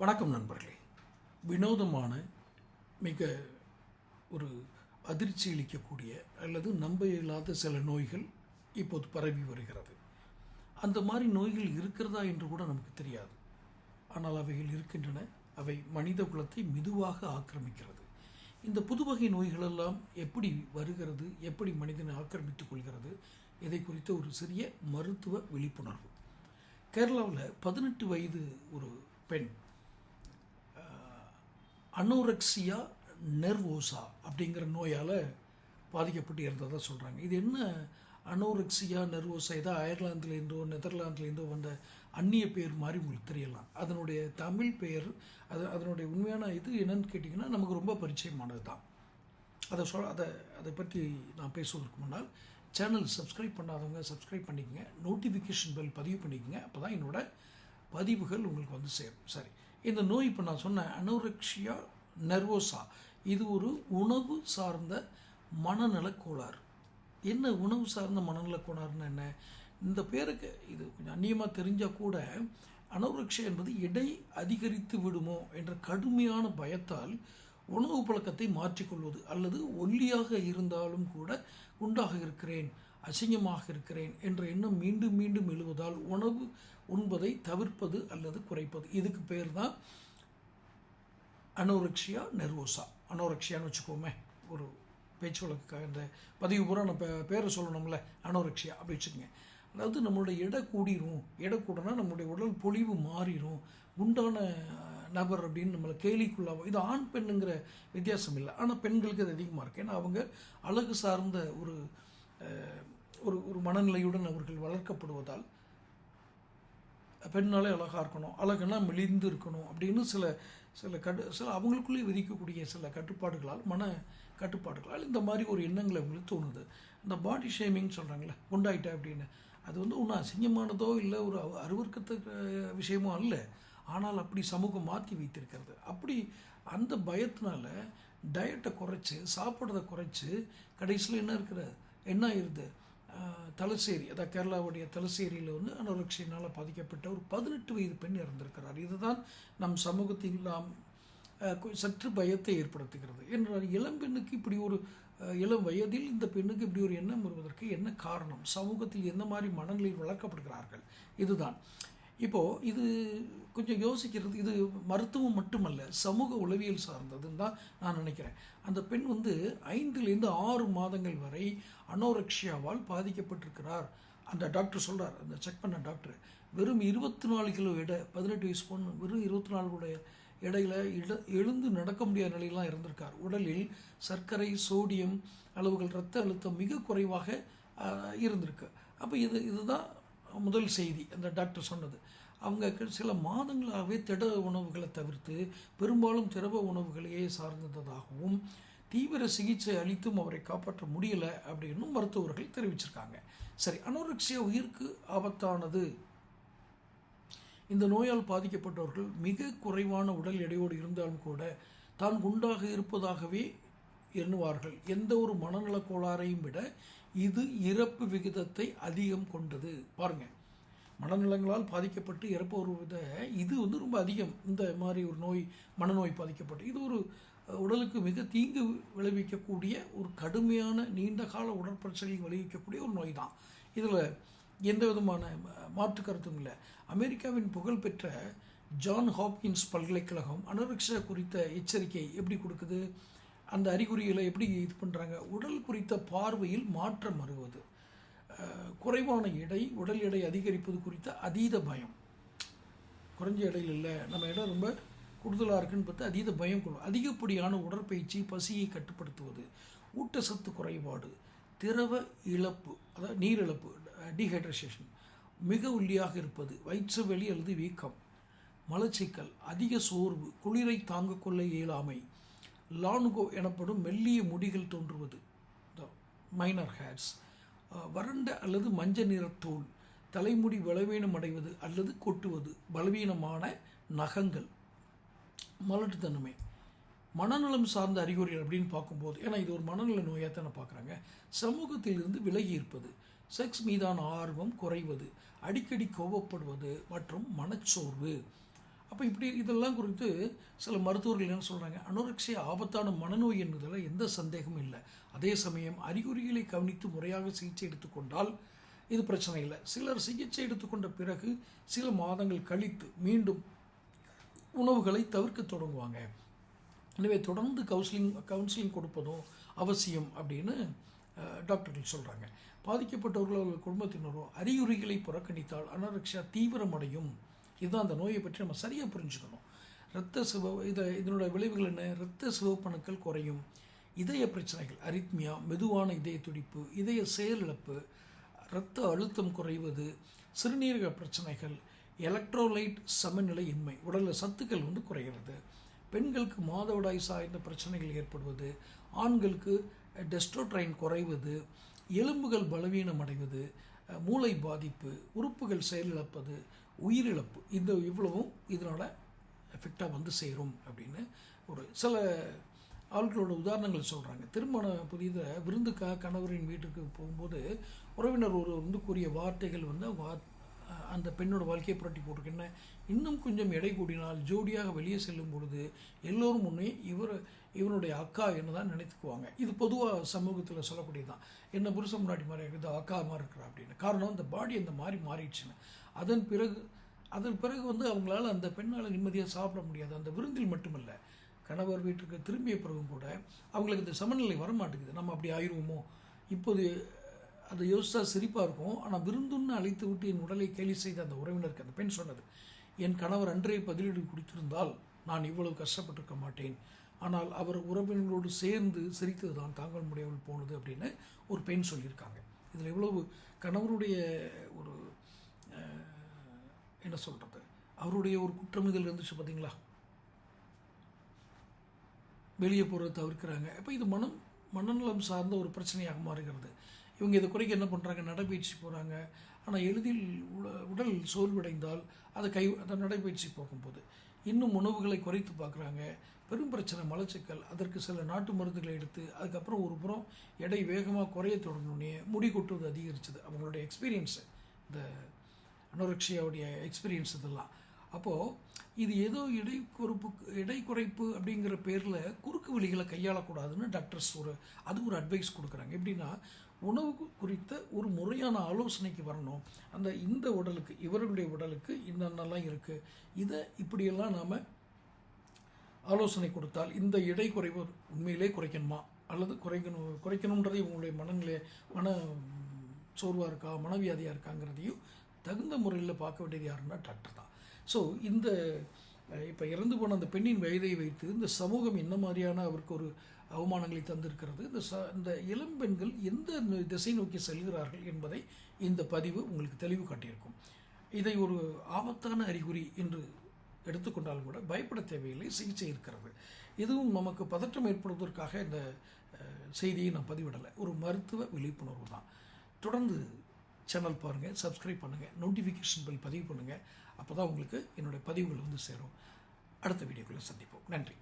வணக்கம் நண்பர்களே. வினோதமான மிக ஒரு அதிர்ச்சி அளிக்கக்கூடிய அல்லது நம்ப இயலாத சில நோய்கள் இப்போது பரவி வருகிறது. அந்த மாதிரி நோய்கள் இருக்கிறதா என்று கூட நமக்கு தெரியாது. ஆனால் அவைகள் இருக்கின்றன. அவை மனித குலத்தை மெதுவாக ஆக்கிரமிக்கிறது. இந்த புது வகை நோய்களெல்லாம் எப்படி வருகிறது எப்படி மனிதனை ஆக்கிரமித்துக் கொள்கிறது இதை குறித்த ஒரு சிறிய மருத்துவ விழிப்புணர்வு. கேரளாவில் பதினெட்டு வயது ஒரு பெண் அனோரெக்சியா நெர்வோசா அப்படிங்கிற நோயால் பாதிக்கப்பட்டு இருந்ததாக சொல்கிறாங்க இது என்ன அனோரெக்சியா நெர்வோசா? ஏதோ அயர்லாந்துலேருந்தோ நெதர்லாந்துலேருந்தோ வந்த அந்நிய பேர் மாதிரி உங்களுக்கு தெரியலாம். அதனுடைய தமிழ் பெயர் அது அதனுடைய உண்மையான இது என்னன்னு கேட்டிங்கன்னா நமக்கு ரொம்ப பரிச்சயமானது தான் அதை சொல் அதை அதை பற்றி நான் பேசுவதற்கு முன்னால் சேனல் சப்ஸ்கிரைப் பண்ணாதவங்க சப்ஸ்கிரைப் பண்ணிக்கங்க. நோட்டிஃபிகேஷன் பெல் பதிவு பண்ணிக்கங்க. அப்போ தான் என்னோட பதிவுகள் உங்களுக்கு வந்து சேரும். சரி. இந்த நோய் இப்போ நான் சொன்னேன் அனோரெக்ஷியா நெர்வோசா இது ஒரு உணவு சார்ந்த மனநலக் கோளாறு. என்ன உணவு சார்ந்த மனநலக் கோளாறுன்னு என்ன? இந்த பேருக்கு இது கொஞ்சம் அந்நியமாக தெரிஞ்சால் கூட அனோரெக்ஷியா என்பது எடை அதிகரித்து விடுமோ என்ற கடுமையான பயத்தால் உணவு பழக்கத்தை மாற்றிக்கொள்வது அல்லது ஒல்லியாக இருந்தாலும் கூட குண்டாக இருக்கிறேன் அசிங்கமாக இருக்கிறேன் என்ற எண்ணம் மீண்டும் மீண்டும் எழுவதால் உணவு உண்பதை தவிர்ப்பது அல்லது குறைப்பது. இதுக்கு பேர் தான் அனோரக்ஷியா நெர்வோசா. அனோரக்ஷியான்னு வச்சுக்கோமே ஒரு பேச்சு வழக்குக்காக. இந்த பதிவு பூரா நான் பே- பேரை சொல்லணும்ல அனோரக்ஷியா அப்படி வச்சுக்கோங்க. அதாவது நம்மளுடைய எடை கூடிரும். எடை கூடனா நம்மளுடைய உடல் பொலிவு மாறிடும் குண்டான நபர் அப்படின்னு நம்மளை கேலிக்குள்ளாகும் இது ஆண் பெண்ணுங்கிற வித்தியாசம் இல்லை. ஆனால் பெண்களுக்கு அது அதிகமாக இருக்குது ஏன்னா அவங்க அழகு சார்ந்த ஒரு ஒரு ஒரு மனநிலையுடன் அவர்கள் வளர்க்கப்படுவதால் பெண்ணாலே அழகாக இருக்கணும் அழகுனா மெலிந்து இருக்கணும் அப்படின்னு சில சில கட்டு சில அவங்களுக்குள்ளே விதிக்கக்கூடிய சில கட்டுப்பாடுகளால் மன கட்டுப்பாடுகளால் இந்த மாதிரி ஒரு எண்ணங்கள் அவங்களுக்கு தோணுது. இந்த பாடி ஷேமிங் சொல்கிறாங்களே குண்டாயிட்ட அப்படின்னு. அது வந்து ஒன்றும் அசிங்கமானதோ இல்லை ஒரு அரு- விஷயமோ அல்ல. ஆனால் அப்படி சமூகம் மாற்றி வைத்திருக்கிறது. அப்படி அந்த பயத்தினால டயட்டை குறைச்சி சாப்பிட்றத குறைச்சி கடைசியில் என்ன இருக்கிற என்ன ஆயிடுது தலசேரி அதாவது கேரளாவுடைய தலசேரியில் வந்து அனோரக்ஷியினால் பாதிக்கப்பட்ட ஒரு பதினெட்டு வயது பெண் இறந்திருக்கிறார். இதுதான் நம் சமூகத்தில் நாம் சற்று பயத்தை ஏற்படுத்துகிறது. என்றால் இளம்பெண்ணுக்கு இப்படி ஒரு இளம் வயதில் இந்த பெண்ணுக்கு இப்படி ஒரு எண்ணம் வருவதற்கு என்ன காரணம்? சமூகத்தில் எந்த மாதிரி மனநிலையில் வளர்க்கப்படுகிறார்கள்? இதுதான். இப்போது இது கொஞ்சம் யோசிக்கிறது இது மருத்துவம் மட்டுமல்ல சமூக உளவியல் சார்ந்ததுன்னு தான் நான் நினைக்கிறேன். அந்த பெண் வந்து ஐந்துலேருந்து ஆறு மாதங்கள் வரை அனோரக்ஷியாவால் பாதிக்கப்பட்டிருக்கிறார். அந்த டாக்டர் சொல்கிறார் அந்த செக் பண்ண டாக்டர் வெறும் இருபத்தி நாலு கிலோ எடை பதினெட்டு வயசு பொண்ணு வெறும் இருபத்தி நாலு இடையில இட எழுந்து நடக்க முடியாத நிலையெல்லாம் இருந்திருக்கார். உடலில் சர்க்கரை சோடியம் அளவுகள் இரத்த அழுத்தம் மிக குறைவாக இருந்திருக்கு. அப்போ இது இதுதான் முதல் செய்தி அந்த டாக்டர் சொன்னது. அவங்க சில மாதங்களாகவே திட உணவுகளை தவிர்த்து பெரும்பாலும் திரவ உணவுகளையே சார்ந்ததாகவும் தீவிர சிகிச்சை அளித்தும் அவரை காப்பாற்ற முடியலை அப்படின்னும் மருத்துவர்கள் தெரிவிச்சிருக்காங்க. சரி அனோரெக்சியா உயிருக்கு ஆபத்தானது? இந்த நோயால் பாதிக்கப்பட்டவர்கள் மிக குறைவான உடல் எடையோடு இருந்தாலும் கூட தான் குண்டாக இருப்பதாகவே எண்ணுவார்கள். எந்த ஒரு மனநலக் கோளாறையும் விட இது இறப்பு விகிதத்தை அதிகம் கொண்டது. பாருங்க. மனநலங்களால் பாதிக்கப்பட்டு இறப்பு ஒரு வித இது வந்து ரொம்ப அதிகம். இந்த மாதிரி ஒரு நோய் மனநோய் பாதிக்கப்பட்டு. இது ஒரு உடலுக்கு மிக தீங்கு விளைவிக்கக்கூடிய ஒரு கடுமையான நீண்ட கால உடற்பிரச்சனையும் விளைவிக்கக்கூடிய ஒரு நோய் தான் இதில் எந்த விதமான மாற்று கருத்தும் இல்லை. அமெரிக்காவின் புகழ்பெற்ற ஜான் ஹாப்கின்ஸ் பல்கலைக்கழகம் அனோரெக்சியா குறித்த எச்சரிக்கை எப்படி கொடுக்குது? அந்த அறிகுறிகளை எப்படி இது பண்ணுறாங்க உடல் குறித்த பார்வையில் மாற்றம் வருவது. குறைவான எடை உடல் எடை அதிகரிப்பது குறித்த அதீத பயம். குறைஞ்ச எடையில் இல்லை. நம்ம இடம் ரொம்ப கூடுதலாக இருக்குன்னு பார்த்து அதீத பயம் கொள்ளும். அதிகப்படியான உடற்பயிற்சி பசியை கட்டுப்படுத்துவது. ஊட்டச்சத்து குறைபாடு. திரவ இழப்பு அதாவது நீர் இழப்பு டீஹைட்ரேஷன் மிக ஒல்லியாக இருப்பது. வயிற்று வெளி அல்லது வீக்கம் மலச்சிக்கல் அதிக சோர்வு குளிரை தாங்க கொள்ள இயலாமை லானுகோ எனப்படும் மெல்லிய முடிகள் தோன்றுவது. த மைனர் ஹேர்ஸ் வறண்ட அல்லது மஞ்சள் நிற தோல். தலைமுடி பலவீனம் அடைவது அல்லது கொட்டுவது. பலவீனமான நகங்கள். மலட்டுத்தன்மை. மனநலம் சார்ந்த அறிகுறிகள் அப்படின்னு பார்க்கும்போது ஏன்னா இது ஒரு மனநல நோயாக தானே பார்க்குறாங்க. சமூகத்திலிருந்து விலகி இருப்பது. செக்ஸ் மீதான ஆர்வம் குறைவது. அடிக்கடி கோபப்படுவது மற்றும் மனச்சோர்வு. அப்போ இப்படி இதெல்லாம் குறித்து சில மருத்துவர்கள் என்ன சொல்கிறாங்க அனுரக்ஷிய ஆபத்தான மனநோய் என்பதில் எந்த சந்தேகமும் இல்லை. அதே சமயம் அறிகுறிகளை கவனித்து முறையாக சிகிச்சை எடுத்துக்கொண்டால் இது பிரச்சனை இல்லை. சிலர் சிகிச்சை எடுத்துக்கொண்ட பிறகு சில மாதங்கள் கழித்து மீண்டும் உணவுகளை தவிர்க்க தொடங்குவாங்க. எனவே தொடர்ந்து கவுன்சிலிங் கவுன்சிலிங் கொடுப்பதும் அவசியம் அப்படின்னு டாக்டர்கள் சொல்கிறாங்க பாதிக்கப்பட்டவர்கள் அவர்கள் குடும்பத்தினரோ அறிகுறிகளை புறக்கணித்தால் அனரக்ஷா தீவிரமடையும். இதுதான் அந்த நோயை பற்றி நம்ம சரியாக புரிஞ்சுக்கணும். இரத்த சிவ இதை இதனோட விளைவுகள் என்ன? இரத்த சிவப்பணுக்கள் குறையும். இதய பிரச்சனைகள் அரித்மியா மெதுவான இதய துடிப்பு இதய செயலிழப்பு இரத்த அழுத்தம் குறைவது சிறுநீரக பிரச்சனைகள் எலக்ட்ரோலைட் சமநிலை இன்மை உடலில் சத்துக்கள் வந்து குறைகிறது. பெண்களுக்கு மாதவிடாய் சார்ந்த பிரச்சனைகள் ஏற்படுவது ஆண்களுக்கு டெஸ்ட்ரோட்ரைன் குறைவது எலும்புகள் பலவீனம் அடைவது மூளை பாதிப்பு உறுப்புகள் செயலிழப்பது உயிரிழப்பு இந்த இவ்வளவும் இதனால் எஃபெக்டாக வந்து சேரும் அப்படின்னு ஒரு சில ஆட்களோட உதாரணங்கள் சொல்கிறாங்க திருமண புரியுத விருந்துக்காக கணவரின் வீட்டுக்கு போகும்போது உறவினர் ஒரு வந்து கூறிய வார்த்தைகள் வந்து அவங்க அந்த பெண்ணோட வாழ்க்கையை புரட்டி போட்டிருக்கு என்ன இன்னும் கொஞ்சம் எடை கூடினால் ஜோடியாக வெளியே செல்லும் பொழுது எல்லோரும் முன்னே இவர் இவனுடைய அக்கா என்ன தான் நினைத்துக்குவாங்க. இது பொதுவாக சமூகத்தில் சொல்லக்கூடியதான் என்ன புருஷன் முன்னாடி மாதிரி இருக்குது அக்கா மாதிரி இருக்கிறா அப்படின்னு. காரணம் அந்த பாடி அந்த மாதிரி மாறிடுச்சுன்னு. அதன் பிறகு அதன் பிறகு வந்து அவங்களால அந்த பெண்ணால் நிம்மதியாக சாப்பிட முடியாது. அந்த விருந்தில் மட்டுமல்ல கணவர் வீட்டுக்கு திரும்பிய பிறகும் கூட அவங்களுக்கு இந்த சமநிலை வரமாட்டேங்குது. நம்ம அப்படி ஆயிடுவோமோ இப்போது அதை யோசித்தா சிரிப்பாக இருக்கும். ஆனால் விருந்துன்னு அழைத்து விட்டு என் உடலை கேலி செய்த அந்த உறவினருக்கு அந்த பெண் சொன்னது என் கணவர் அன்றைய பதிலீடு கொடுத்திருந்தால் நான் இவ்வளவு கஷ்டப்பட்டிருக்க மாட்டேன். ஆனால் அவர் உறவினர்களோடு சேர்ந்து சிரித்தது தான் தாங்க முடியாமல் போனது அப்படின்னு ஒரு பெண் சொல்லியிருக்காங்க. இதில் எவ்வளவு கணவருடைய ஒரு என்ன சொல்கிறது அவருடைய ஒரு குற்றம் இதில் இருந்துச்சு பார்த்தீங்களா வெளியே போகிறத தவிர்க்கிறாங்க. அப்போ இது மனம் மனநலம் சார்ந்த ஒரு பிரச்சனையாக மாறுகிறது. இவங்க இதை குறைக்க என்ன பண்ணுறாங்க நடைபயிற்சி போகிறாங்க ஆனால் எளிதில் உடல் சோர்வடைந்தால் அதை கை அந்த நடைபயிற்சி போகும்போது இன்னும் உணவுகளை குறைத்து பார்க்குறாங்க. பெரும் பிரச்சனை மலச்சிக்கல். அதற்கு சில நாட்டு மருந்துகளை எடுத்து அதுக்கப்புறம் ஒரு புறம் எடை வேகமாக குறைய தொடங்கினோடனே முடி கொட்டுவது அதிகரிச்சது. அவங்களுடைய எக்ஸ்பீரியன்ஸு இந்த அனோரக்ஷியாவுடைய எக்ஸ்பீரியன்ஸ் இதெல்லாம். அப்போது இது ஏதோ இடை இடைக்குறைப்பு இடை குறைப்பு அப்படிங்கிற பேரில் குறுக்கு வழிகளை கையாளக்கூடாதுன்னு டாக்டர்ஸ் ஒரு அது ஒரு அட்வைஸ் கொடுக்குறாங்க. எப்படின்னா உணவு குறித்த ஒரு முறையான ஆலோசனைக்கு வரணும். அந்த இந்த உடலுக்கு இவர்களுடைய உடலுக்கு இன்னென்னலாம் இருக்குது இதை இப்படியெல்லாம் நாம் ஆலோசனை கொடுத்தால் இந்த இடைக்குறைவு உண்மையிலே குறைக்கணுமா? அல்லது குறைக்கணும் குறைக்கணுன்றது இவங்களுடைய மனநிலை மன சோர்வாக இருக்கா மனவியாதியாக இருக்காங்கிறதையும் தகுந்த முறையில் பார்க்க வேண்டியது யாருன்னா டாக்டர் தான். ஸோ இந்த இப்போ இறந்து போன அந்த பெண்ணின் வயதை வைத்து இந்த சமூகம் என்ன மாதிரியான அவருக்கு ஒரு அவமானங்களை தந்திருக்கிறது? இந்த ச இந்த இளம் பெண்கள் எந்த திசை நோக்கி செல்கிறார்கள் என்பதை இந்த பதிவு உங்களுக்கு தெளிவு காட்டியிருக்கும். இதை ஒரு ஆபத்தான அறிகுறி என்று எடுத்துக்கொண்டாலும் கூட பயப்பட தேவையில்லை சிகிச்சை இருக்கிறது. இதுவும் நமக்கு பதற்றம் ஏற்படுவதற்காக இந்த செய்தியை நான் பதிவிடலை. ஒரு மருத்துவ விழிப்புணர்வு தான். தொடர்ந்து சேனல் பாருங்கள் சப்ஸ்கிரைப் பண்ணுங்கள் நோட்டிஃபிகேஷன் பில் பதிவு பண்ணுங்கள் அப்போ தான் உங்களுக்கு என்னுடைய பதிவுகள் வந்து சேரும். அடுத்த வீடியோக்குள்ளே சந்திப்போம். நன்றி.